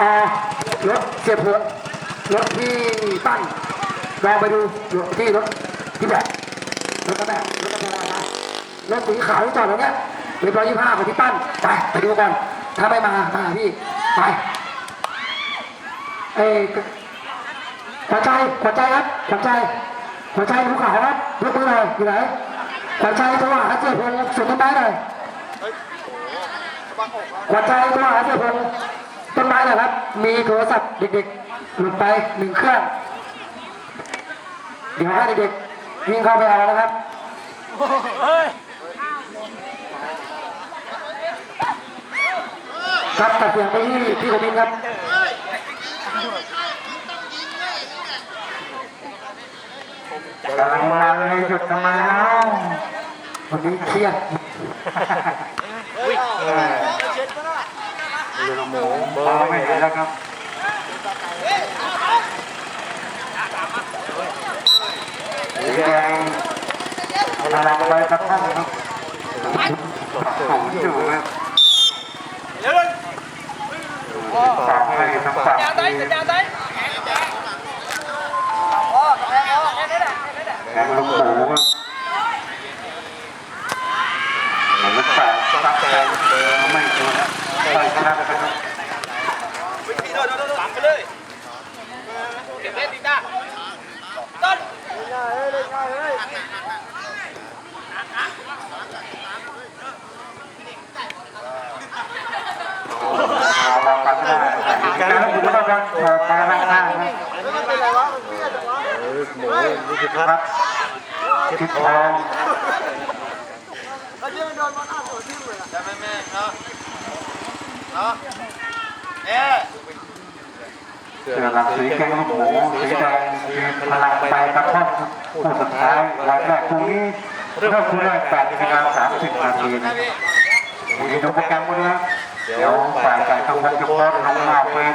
อรถเสียเผือกรถที่ตั้นลองไปดูอยู่ที่รถที่แบบรถกระแบบรถกระบะรถสีขาวที่จอดตรงเนี้ยเรียบร้อยยี่ห้าของที่ตั้นไปไปดูกันถ้าไม่มามาพี่ไปเอ้ขวัญใจขวัญใจครับขวัญใจขวัญใจภูขาครับยกมือหน่อยอยู่ไหนขวัญใจโทรหาเสียพงษ์สุดต้นไม้หน่อยหัวใจโทรหาเสียพงษ์ ต้นไม้หน่อครับ มีโทรศัพท์เด็กๆหลุดไปหนึ่งเครื่อง เดี๋ยวให้เด็กๆวิ่งเข้าไปเอานะครับครับตัดเสียงไปที่พี่คมินครับกำลังมาเลยหยุดทำไมเล่าวันนี้เครียด ลูกหมูมองไม่เห็นแล้วครับสีแดงกำลังไปกระท่อมครับผมอยู่ครับฝากให้ทั้งฝั่งทีแดงลูกหมูครับเหมือนแปดตักแตงไม่ถูกใส่ชนะไปครับ เราปัดได้การรับผิดชอบครับเปิดมาล่างหน้าครับลูกหมูนี่คือคพัรัดบทิศทองเสือเสือหลักสีแกงลูกหมูสีแดงมีพลังไปกระท่อมคู่สุดท้ายวันแรกพรุ่งนี้เริ่มคู่แรกแปดนาฬิกาสามสิบนาทีมีโปรแกรมวันนี้ครับ เดี๋ยวฝ่ายการทำงานจะโพสต์ลงหน้าเฟซ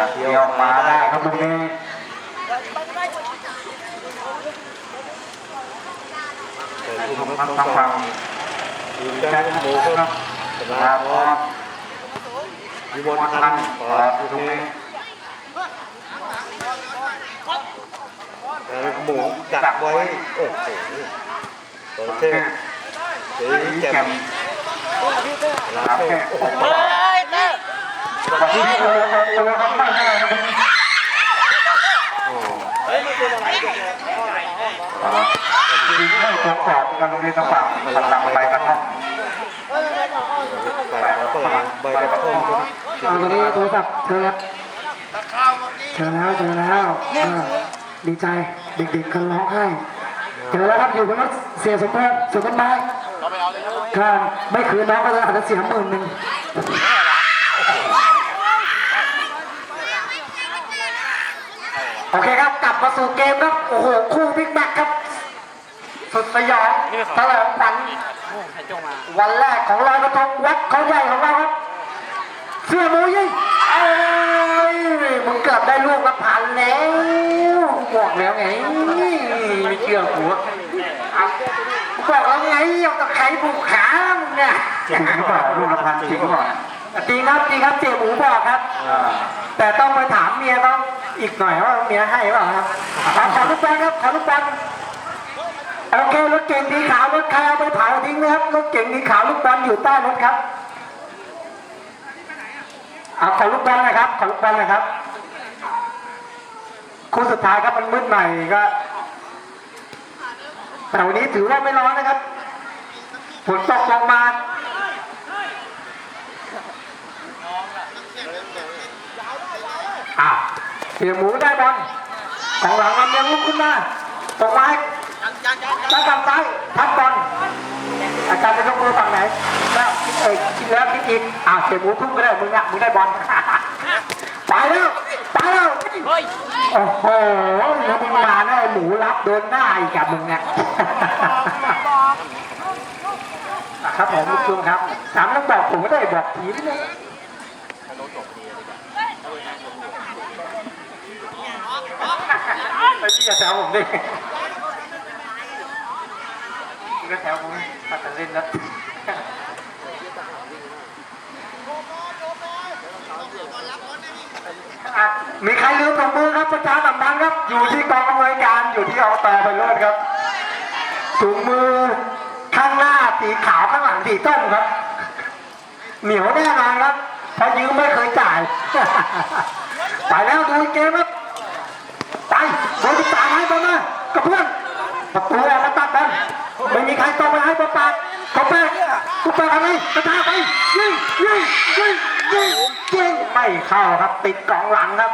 ตัดเดียวมาได้ครับตรงนี้ทุกทั้งทั้งฝั่งยืนแค่หมูครับบสลาพร้อรมวิมลวันพัทันเปิดตรงนี้หมูดักไว้โอ้โหโอเค เดี๋ยวสีแจ่แจ่มรับเต้แค่วันที่เออเออเออครับไม่ได้ครับสีไม่ตรงกรอบกันตรงนี้ทั้งฝั่งพลังไปกระท่อมแปดแล้วก็ใบกระท่อมเอาตอนนี้โทรศัพท์เจอแล้วเจอแล้วเจอแล้วดีใจเด็กๆกันร้องไห้เจอแล้วครับอยู่บนรถเสียสมพงษ์สุต้นไม้ ถ้าไม่คืนน้องก็จะอาจจะเสียหมื่นหนึ่งโอเคครับกลับมาสู่เกมครับโอ้โหคู่บิ๊กแบ็คครับสุดสยองตลอดขวัญวันแรกของลอยกระทงวัดเขาใหญ่ของเราครับเสื้อมูยิงเอ้ยมึงเกือบได้ลูกละพันแล้วบอกแล้วไงไม่เชื่อกูอะ บอกแล้วไงเอาตะไคร้ผูกขามึงเนี่ยจริงหรือเปล่าลูกละพันจริงหรือเปล่าจริงครับจริงครับเจ๊หมูบอกครับ แต่ต้องไปถามเมียต้องอีกหน่อยว่าเมียให้หรือเปล่าครับขอขอลูกบอลครับขอลูกบอลโอเครถเก๋งสีขาวรถใครเอาไปเผาทิ้งนะครับรถเก๋งสีขาวลูกบอลอยู่ใต้รถครับเอาขอลูกบอลหนะครับขอลูกบอลหนะครับคู่สุดท้ายครับมันมืดใหม่ก็ แต่วันนี้ถือว่าไม่ร้อนนะครับฝนตกลงมาอะเสียหมูได้บอลของหลังลำเลียงลุกขึ้นมาตรงไม้ด้านกำซ้ายพัดบอลอาจารย์จะยกมือฝั่งไหนแล้วเอ้ยคิดแล้วคิดอีกอะเสียหมูทุ่มก็ได้มึงอะมึงได้บอลไปแล้ว ไปแล้วโอ้โหแล้วมึงมาแล้วไอ้หมูรับโดนหน้าอีกกับมึงเนี่ย ครับผมลูกชุมครับถามแล้วบอกผมไม่ได้บอกผีนิดนึงไปที่กระแสผมดิกระแสผมตัดแต่เล่นแล้ มีใครลืมถุงมือครับประชาสัมพันธ์ครับ อยู่ที่กองอำนวยการอยู่ที่อบตไปโรดครับถุงมือข้างหน้าสีขาวข้างหลังสีส้มครับ เหนียวแน่นอนครับเพราะยืมไม่เคยจ่ายไปแล้วดูเกมครับไปโดนตามให้บอลมากับเพื่อนประตูออกมาตัดบอลไม่มีใครตรงไปให้ประปากกบแปกกบแปกอะไรกระชากไปยิงยิงยิงยิง ไม่เข้าครับ ติดกองหลังครับ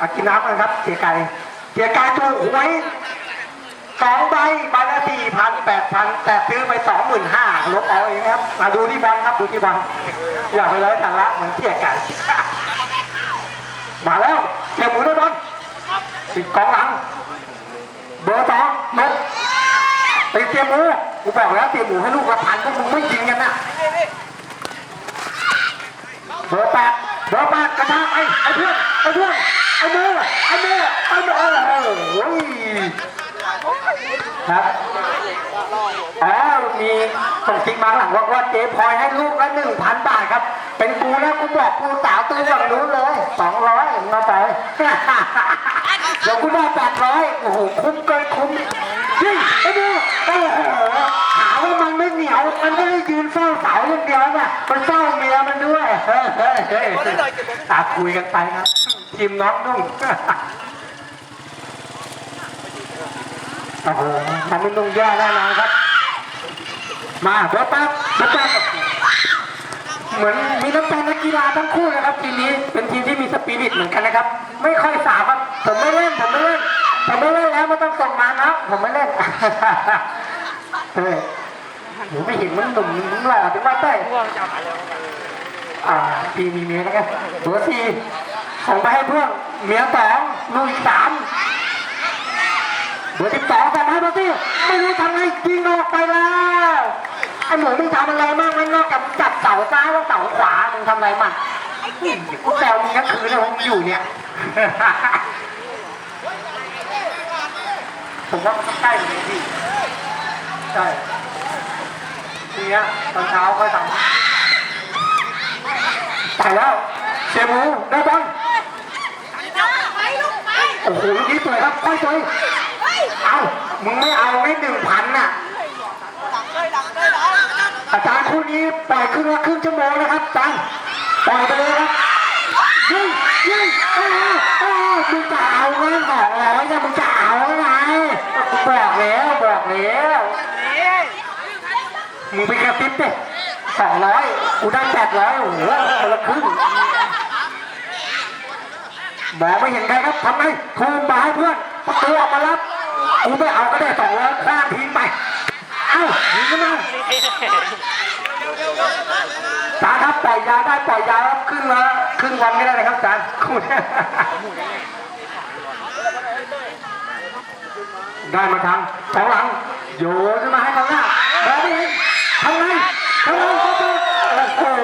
อากินน้ำกันครับเสียไก่เสียไก่ถูกหวยสองใบใบละสี่พันแปดพันแต่ซื้อไปสองหมื่นห้าลบเอาเองครับมาดูที่บอลครับดูที่บอลอย่าไปเลยแต่ละเหมือนเสียไก่มาแล้วเสียหมูด้วยบอลติดกองหลังเบอร์สองนกติดเสียหมูกูบอกแล้วเสียหมูให้ลูกละพันพวกมึงไม่ยิงกันนะ เบอร์แปดเบอร์แปดกระชากไอ้ไอ้เพื่อนไอ้เพื่อนไอ้เมื่อไอ้เมื่อไอ้เมื่อโอ้โหครับอ๋อมีส่งติ๊กมาหลังว่าว่าเจ๊พลอยให้ลูกละหนึ่งพันบาทครับ เป็นกูแล้วกูบอกกูสาวตัวฝั่งนู้นเลยสองร้อยมาไปเดี๋ยวกูได้แปดร้อย นะมันเฝ้าเมียมันด้วยเฮ้ยเฮ้ยเฮ้ยตาคุยกันไปครับทีมน้องนุ่งโอ้โหทำให้นุ่งแย่แน่นอนครับ มาเดี๋ยวแป๊บเดี๋ยวแป๊บเหมือนมีน้ำใจนักกีฬาทั้งคู่นะครับทีมนี้เป็นทีมที่มีสปิริตเหมือนกันนะครับ ไม่ค่อยสาบครับผมไม่เล่นผมไม่เล่นผมไม่เล่นแล้วไม่ต้องส่งมานะผมไม่เล่น เฮ้ยผมไม่เห็นมันหนุ่มมันหล่อถึงว่าเต้ยอ่าทีมีเมียนะครับตัวที่ส่งไปให้เพื่อนเมียสองลูกสามเบอร์สิบสองแต่ให้มาสิไม่รู้ทำไงยิงออกไปแล้วไอ้หมูมึงทำอะไรมากมันนอกจากจับเสาซ้ายแล้วเสาขวามึงทำอะไรมั่งกูแซวมึงทั้งคืนเลยว่ามึงอยู่เนี่ยผมว่ามันใกล้กว่านี้พี่ใช่ นี้ยตอนเช้าค่อยทำไปแล้วเสียมูได้บอลไปลูกไปโอ้โหลูกนี้สวยครับค่อยสวยเอามึงไม่เอาไม่หนึ่งพันน่ะดังเลยดังเลยดังอาจารย์คู่นี้ปล่อยครึ่งละครึ่งชั่วโมงนะครับอาจารย์ปล่อยไปเลยครับยิงยิงโอ้โหโอ้โหมึงจะเอาเงินสองร้อยเนี่ยมึงจะเอาไงบอกแล้วบอกแล้ว มึงไปกระติ๊บดิสองร้อยกูได้แปดร้อยโอ้โหคนละครึ่งมองไม่เห็นใครครับทำไงทูมมาให้เพื่อนประตูออกมารับกูไม่เอาก็ได้สองร้อยคว้างทิ้งไป เอ้ายิงกันมาจานครับปล่อยยาได้ปล่อยยาครับครึ่งละครึ่งวันก็ได้นะครับจานคุณได้มาทางสองหลังโยนขึ้นมาให้ทางหน้าแล้วไม่เห็น ทำไงทำไงเขาจะโอ้โห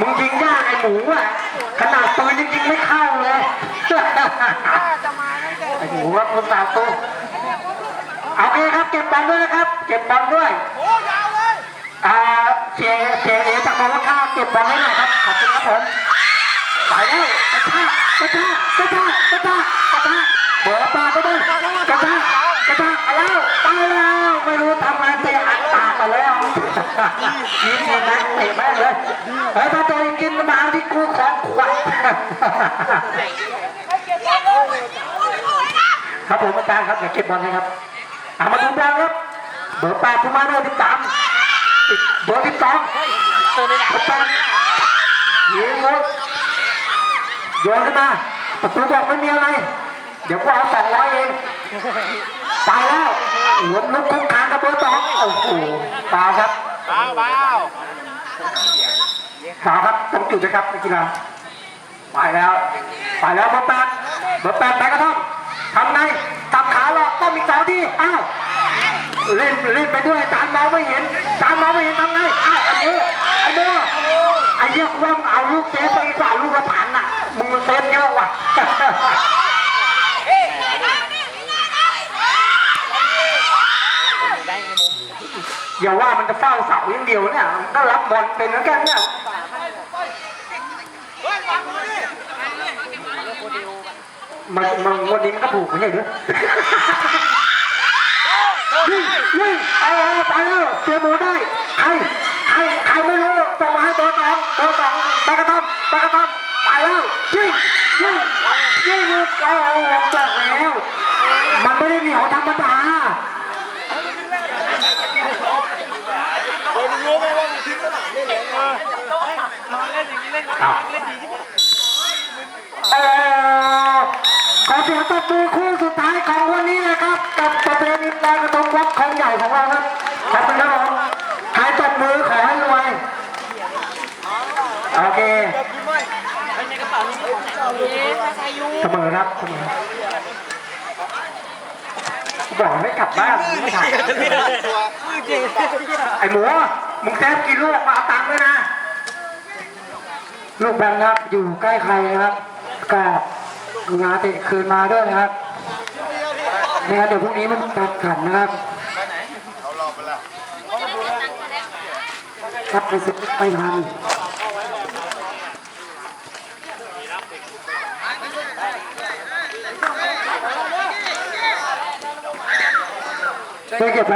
มึงยิงยากไอ้หมูอะขนาดปืนยังยิงๆไม่เข้าเลยไอ้หมูว่าคนสาวตัวโอเคครับเก็บบอลด้วยนะครับ เก็บบอลด้วยโอ้ยาวเลยอ่าเจเจเอจากบอกว่าข้าเก็บบอลให้หน่อยครับขอบคุณครับผมไปแล้วกระชากกระชากกระชากกระชากกระชากเบอร์ปาได้กระชากกระชากเอาแล้วไปแล้ว ไม่รู้ทำไงเตะอัดปากไปแล้วยิงเลยนะเตะแม่เลยเฮ้ยถ้าตัวเองกินมาที่กูของขวัญครับผมอาจารย์ครับอย่าเก็บบอลให้ครับเอามาดูบอลครับเบอร์แปดทุมาโน่ที่สามเบอร์ที่สองเบอร์แปดยิงเลยโยนขึ้นมาประตูบอกไม่มีอะไร เดี๋ยวกูเอาสองร้อยเองไปแล้ว หวนลุกคุ้มขานกับเบอร์สองโอ้โหฟาครับเบาเบาฟาครับต้องจุดนะครับนักกีฬาไปแล้วไปแล้วเบอร์แปดเบอร์แปดไปกระท่อมทำไงตับขาหลอกต้องมีสองทีอ้าวเล่นเล่นไปด้วยจานมองไม่เห็นจานมองไม่เห็นทำไงอ้าวไอ้เบ้อไอ้เบ้อไอ้เหี้ยกูว่างเอาลูกเซฟไปดีกว่าลูกละพันน่ะมึงมันเซฟเยอะว่ะ อย่าว่ามันจะเฝ้าเสาอย่างเดียวเนี่ยก็รับบอลเป็นแล้วแกเนี่ยมันมันวันนี้มันก็ถูกไม่ใช่หรือยิงยิงเอาไปแล้วเจมูได้ใครใครใครไม่รู้ส่งมาให้ตัวสองตัวสองตะกระทำตะกระทำไปแล้วยิงยิงยิงเอาจากแล้ว มันไม่ได้เหนียวธรรมดาู้ไหมว่าทิ้งสนามเล่นอย่างเงี้ยเล่นอขอเสียงตบมือคู่สุดท้ายของวันนี้นะครับกับประเพณีลอยกระทงวัดคลองใหญ่ของเราครับขอบคุณครับผมใครตบมือขอให้รวยโอเคเสมอครับเสมอบอกให้กลับบ้านไม่ถ่ายไอ้หมู มึงแซฟกินลูกมาเอาตังค์ด้วยนะ ลูกแบงค์ครับอยู่ใกล้ใครนะครับก็งาเตะคืนมาด้วยนะครับไม่งั้นเดี๋ยวพรุ่งนี้มันตัดขันนะครับครับไปซื้อไปทันไปเก็บ